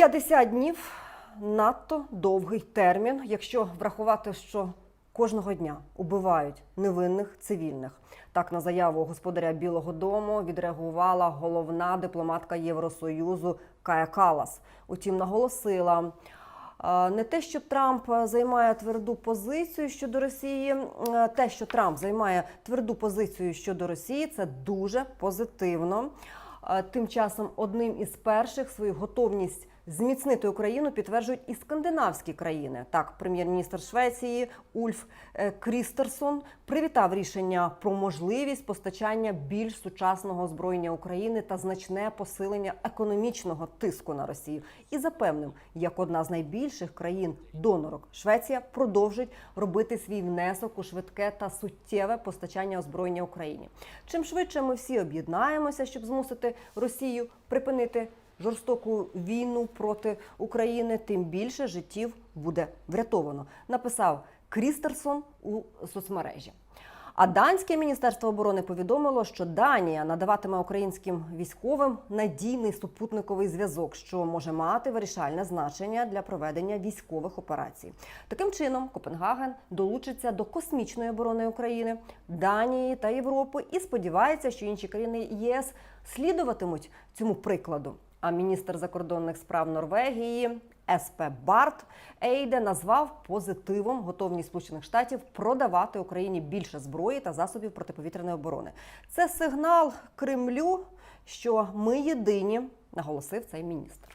50 днів надто довгий термін, якщо врахувати, що кожного дня убивають невинних цивільних. Так на заяву господаря Білого Дому відреагувала головна дипломатка Євросоюзу Кая Калас. Утім, наголосила. Не те, що Трамп займає тверду позицію щодо Росії, те, що Трамп займає тверду позицію щодо Росії, це дуже позитивно. Тим часом одним із перших свою готовність зміцнити Україну підтверджують і скандинавські країни. Так, прем'єр-міністр Швеції Ульф е, Крістерсон привітав рішення про можливість постачання більш сучасного озброєння України та значне посилення економічного тиску на Росію і запевнив, як одна з найбільших країн донорок Швеція продовжить робити свій внесок у швидке та суттєве постачання озброєння Україні. Чим швидше ми всі об'єднаємося, щоб змусити Росію припинити жорстоку війну проти України, тим більше життів буде врятовано. Написав Крістерсон у соцмережі. А данське міністерство оборони повідомило, що Данія надаватиме українським військовим надійний супутниковий зв'язок, що може мати вирішальне значення для проведення військових операцій. Таким чином, Копенгаген долучиться до космічної оборони України, Данії та Європи і сподівається, що інші країни ЄС слідуватимуть цьому прикладу. А міністр закордонних справ Норвегії СП Барт Ейде назвав позитивом готовність Сполучених Штатів продавати Україні більше зброї та засобів протиповітряної оборони. Це сигнал Кремлю, що ми єдині, наголосив цей міністр.